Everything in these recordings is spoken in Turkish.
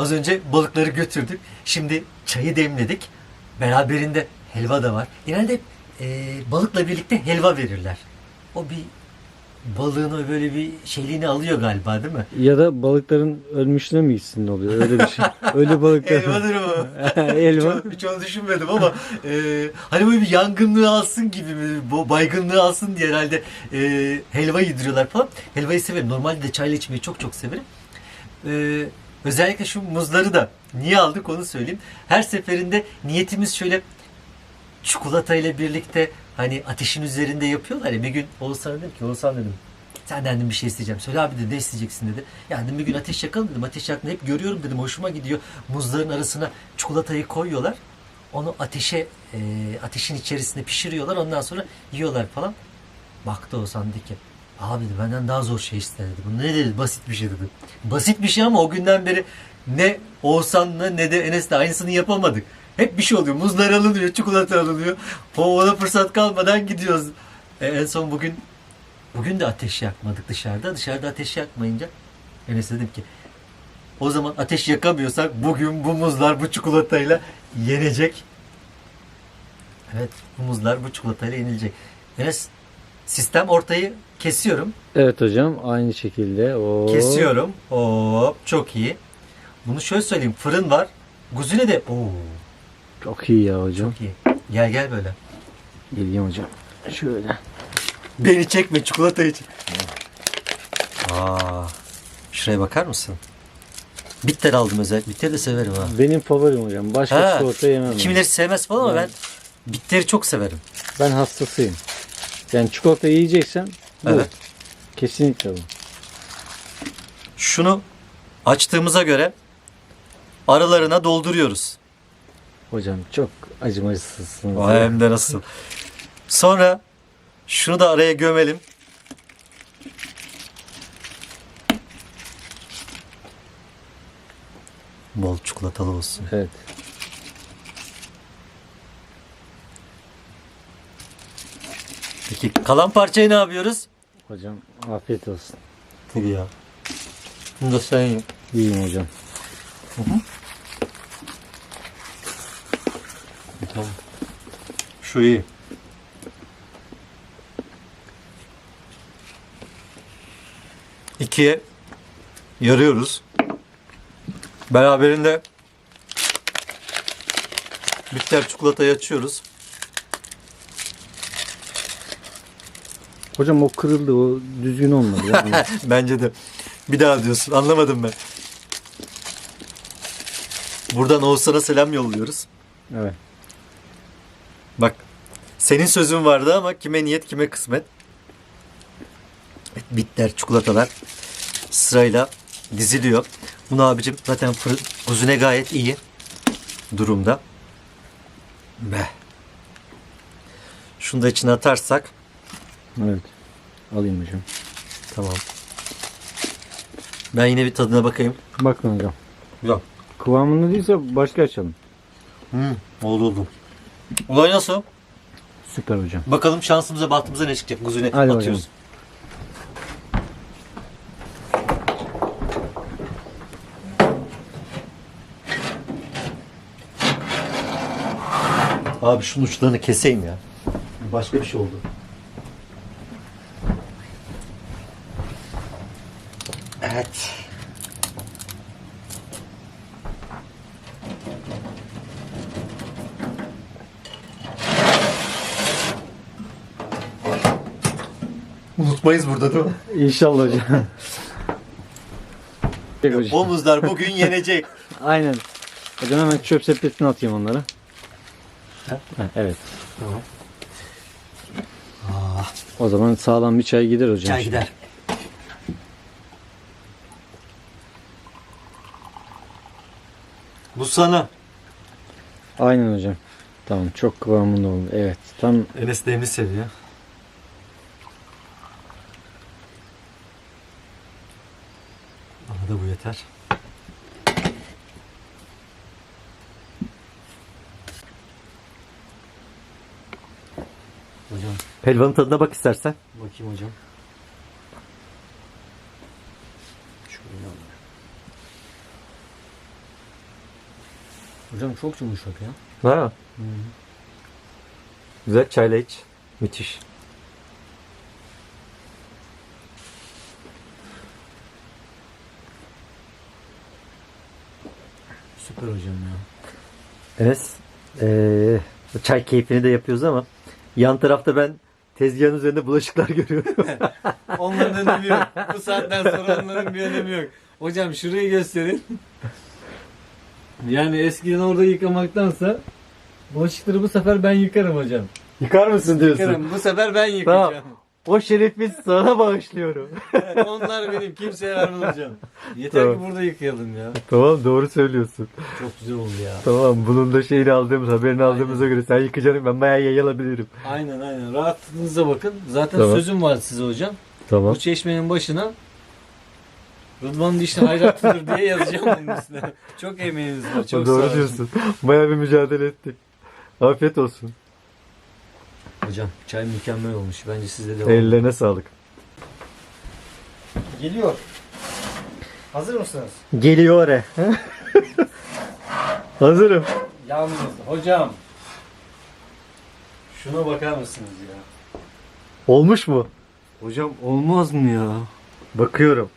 Az önce balıkları götürdük. Şimdi çayı demledik. Beraberinde helva da var. Genelde e, balıkla birlikte helva verirler. O bir balığın o böyle bir şeyliğini alıyor galiba değil mi? Ya da balıkların ölmüşlüğüne mi gitsin ne oluyor? Öyle bir şey. Öyle balıklar. Helvadır o. Elma. Çok, hiç onu düşünmedim ama e, hani böyle bir yangınlığı alsın gibi mi, baygınlığı alsın diye herhalde e, helva yediriyorlar falan. Helvayı severim. Normalde de çayla içmeyi çok çok severim. E, özellikle şu muzları da niye aldık onu söyleyeyim. Her seferinde niyetimiz şöyle çikolata ile birlikte hani ateşin üzerinde yapıyorlar ya bir gün Oğuzhan'a dedim ki Oğuzhan dedim senden dedim bir şey isteyeceğim. Söyle abi dedi ne isteyeceksin dedi. Ya dedim bir gün ateş yakalım dedim. Ateş yaktığında hep görüyorum dedim. Hoşuma gidiyor. Muzların arasına çikolatayı koyuyorlar. Onu ateşe e, ateşin içerisinde pişiriyorlar. Ondan sonra yiyorlar falan. Baktı Oğuzhan dedi ki abi dedi benden daha zor şey istedi. Bu ne dedi basit bir şey dedi. Basit bir şey ama o günden beri ne Oğuzhan'la ne de Enes'le aynısını yapamadık. Hep bir şey oluyor. Muzlar alınıyor, çikolata alınıyor. O ona fırsat kalmadan gidiyoruz. E, en son bugün Bugün de ateş yakmadık dışarıda. Dışarıda ateş yakmayınca Enes dedim ki o zaman ateş yakamıyorsak bugün bu muzlar bu çikolatayla yenecek. Evet bu muzlar bu çikolatayla yenilecek. Enes sistem ortayı kesiyorum. Evet hocam aynı şekilde. Oo. Kesiyorum. Hop çok iyi. Bunu şöyle söyleyeyim. Fırın var. Guzine de Oo, Çok iyi ya hocam. çok iyi. Gel gel böyle. Geleyim hocam. Şöyle. Beni çekme çikolata için. Aa, şuraya bakar mısın? Bitter aldım özel. Bitter de severim ha. Benim favorim hocam. Başka Ha, çikolata yemem. ben. Kimileri sevmez falan ama ben Evet. bitteri çok severim. Ben hastasıyım. Yani çikolata yiyeceksen bu. Evet. Kesinlikle bu. Şunu açtığımıza göre aralarına dolduruyoruz. Hocam çok acımasızsınız. Vay ya. hem de nasıl. Sonra şunu da araya gömelim. Bol çikolatalı olsun. Evet. Peki kalan parçayı ne yapıyoruz? Hocam afiyet olsun. Tabii ya. Bunu da sen ye. İyiyim hocam. Tamam. Şu iyi. İkiye yarıyoruz. Beraberinde bitter çikolatayı açıyoruz. Hocam o kırıldı o düzgün olmadı. Yani Bence de. Bir daha diyorsun. Anlamadım ben. Buradan Oğuzhan'a selam yolluyoruz. evet. Bak senin sözün vardı ama kime niyet kime kısmet. Evet, bitter çikolatalar sırayla diziliyor. Bunu abicim zaten fırın kuzine gayet iyi durumda. Be. Şunu da içine atarsak Evet. Alayım hocam. tamam. Ben yine bir tadına bakayım. Bakın hocam. Yok. Kıvamında değilse başka açalım. Hmm, oldu oldu. Olay nasıl? Süper hocam. Bakalım şansımıza bahtımıza ne çıkacak. Kuzine Hadi atıyoruz. Abi şunun uçlarını keseyim ya. Başka bir şey oldu. Unutmayız burada değil mi? İnşallah hocam. Omuzlar bugün yenecek. Aynen. Hocam hemen çöp sepetine atayım onları. Ha, evet. Tamam. O zaman sağlam bir çay gider hocam. Çay gider. Bu sana. Aynen hocam. Tamam çok kıvamında oldu. Evet. Tam Enes demli seviyor. Bana da bu yeter. Hocam. Helvanın tadına bak istersen. bakayım hocam. Şöyle Hocam çok yumuşak ya. Ha. Güzel çayla iç. Müthiş. Süper hocam ya. Enes eee, çay keyfini de yapıyoruz ama yan tarafta ben tezgahın üzerinde bulaşıklar görüyorum. Onların önemi yok. Bu saatten sonra onların bir önemi yok. Hocam şurayı gösterin. Yani eskiden orada yıkamaktansa bulaşıkları bu sefer ben yıkarım hocam. Yıkar mısın diyorsun? Yıkarım. Bu sefer ben yıkayacağım. O şerefi sana bağışlıyorum. Evet, onlar benim. Kimseye vermem hocam. Yeter Tamam. ki burada yıkayalım ya. tamam doğru söylüyorsun. Çok güzel oldu ya. Tamam bunun da şeyini aldığımız haberini aldığımıza göre sen yıkacaksın ben bayağı yayılabilirim. Aynen aynen. Rahatlığınıza bakın. Zaten Tamam. sözüm var size hocam. Tamam. Bu çeşmenin başına Rıdvan Dişli hayratlıdır diye yazacağım bunun üstüne. Çok emeğiniz var. Çok sağ doğru olun. diyorsun. Bayağı bir mücadele ettik. Afiyet olsun. Hocam çay mükemmel olmuş. Bence siz de Ellerine sağlık. Geliyor. Hazır mısınız? Geliyor e. Hazırım. Yalnız hocam. Şuna bakar mısınız ya? Olmuş mu? Hocam olmaz mı ya? Bakıyorum.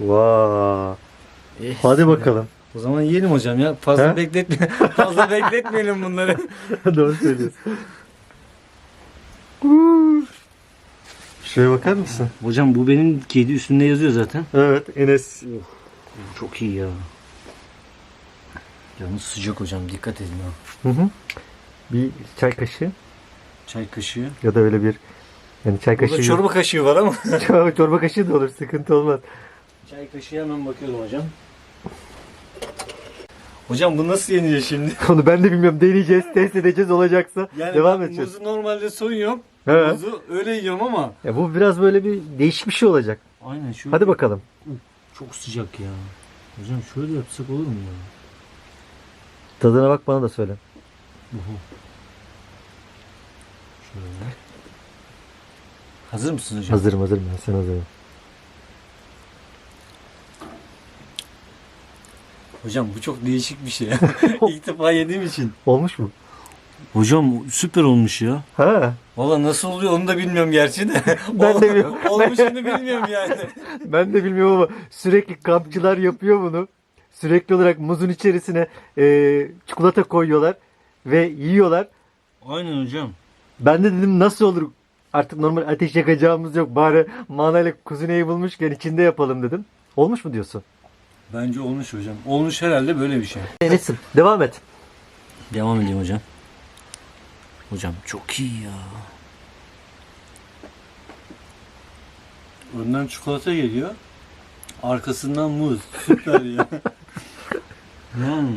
Vaa. Hadi bakalım. O zaman yiyelim hocam ya. Fazla He? bekletme. Fazla bekletmeyelim bunları. Doğru söylüyorsun. Şuraya bakar mısın? Hocam bu benim kedi üstünde yazıyor zaten. Evet Enes. Çok iyi ya. Yalnız sıcak hocam dikkat edin ha. Hı hı. Bir çay kaşığı Çay kaşığı. ya da öyle bir yani çay kaşığı. Burada çorba kaşığı var ama. çorba, çorba kaşığı da olur sıkıntı olmaz. Çay kaşığı hemen bakıyorum hocam. Hocam bu nasıl yeniyor şimdi? Onu ben de bilmiyorum deneyeceğiz test edeceğiz olacaksa Yani devam ben edeceğiz. muzu normalde soyuyorum. Evet. Muzu öyle yiyorum ama. Ya bu biraz böyle bir değişik bir şey olacak. Aynen şöyle. Hadi bakalım. Çok sıcak ya. Hocam şöyle yapsak olur mu ya? Tadına bak bana da söyle. Şöyle. Hazır mısın hocam? Hazırım hazırım ben sen hazırım. Hocam bu çok değişik bir şey. İlk defa yediğim için. Olmuş mu? Hocam süper olmuş ya. Ha. Valla nasıl oluyor onu da bilmiyorum gerçi de. Ben de bilmiyorum. Olmuşunu bilmiyorum yani. Ben de bilmiyorum ama sürekli kampçılar yapıyor bunu. Sürekli olarak muzun içerisine e, çikolata koyuyorlar ve yiyorlar. Aynen hocam. Ben de dedim nasıl olur? Artık normal ateş yakacağımız yok. Bari manayla kuzineyi bulmuşken içinde yapalım dedim. Olmuş mu diyorsun? Bence olmuş hocam. Olmuş herhalde böyle bir şey. Enes'im devam et. Devam edeyim hocam. Hocam çok iyi ya. Önden çikolata geliyor. Arkasından muz. Süper ya. Hmm.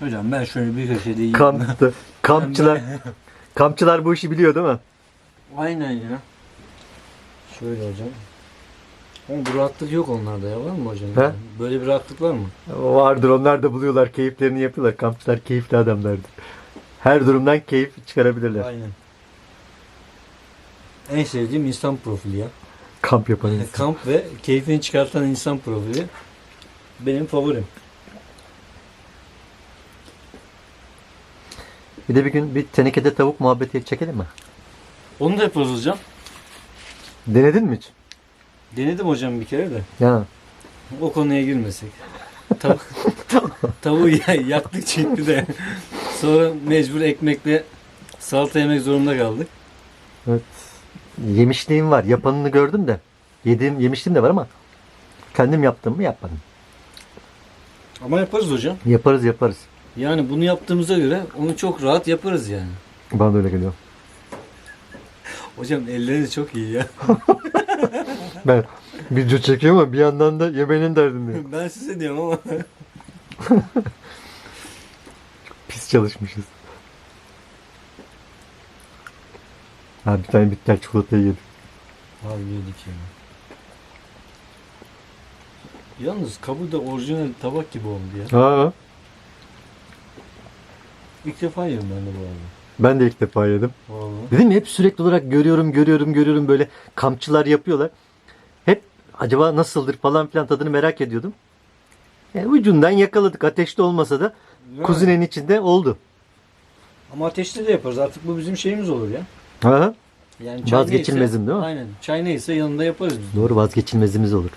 Hocam ben şöyle bir köşede yiyeyim. Kampta. Kampçılar. Kampçılar bu işi biliyor değil mi? Aynen ya. Şöyle hocam. Ama bu rahatlık yok onlarda ya var mı hocam? He? Böyle bir rahatlık var mı? Vardır onlar da buluyorlar. Keyiflerini yapıyorlar. Kampçılar keyifli adamlardır. Her durumdan keyif çıkarabilirler. Aynen. En sevdiğim insan profili ya. Kamp yapan insan. Kamp ve keyfini çıkartan insan profili. Benim favorim. Bir de bir gün bir tenekede tavuk muhabbeti çekelim mi? Onu da yaparız hocam. Denedin mi hiç? Denedim hocam bir kere de. Ya. O konuya girmesek. Tav tavuğu ya- yaktık çünkü de. Sonra mecbur ekmekle salata yemek zorunda kaldık. Yemişliğim var. Yapanını gördüm de. Yediğim yemişliğim de var ama kendim yaptım mı yapmadım. Ama yaparız hocam. Yaparız yaparız. Yani bunu yaptığımıza göre onu çok rahat yaparız yani. Bana da öyle geliyor. Hocam elleriniz çok iyi ya. Ben video çekiyorum ama bir yandan da yemeğinin derdindeyim. ben size diyorum ama. Pis çalışmışız. Ha bir tane bitter çikolatayı yedim. Abi yedik ya. Yalnız kabı da orijinal tabak gibi oldu ya. Ha, İlk defa yiyorum ben de bu arada. ben de ilk defa yedim. Vallahi. Dedim ya, hep sürekli olarak görüyorum görüyorum görüyorum böyle kampçılar yapıyorlar. Acaba nasıldır falan filan tadını merak ediyordum. Yani ucundan yakaladık. Ateşte olmasa da mi? kuzinenin içinde oldu. Ama ateşte de yaparız. Artık bu bizim şeyimiz olur ya. Aha. Yani çay Vazgeçilmezim neyse- değil mi? Aynen. Çay neyse yanında yaparız biz. Doğru vazgeçilmezimiz olur.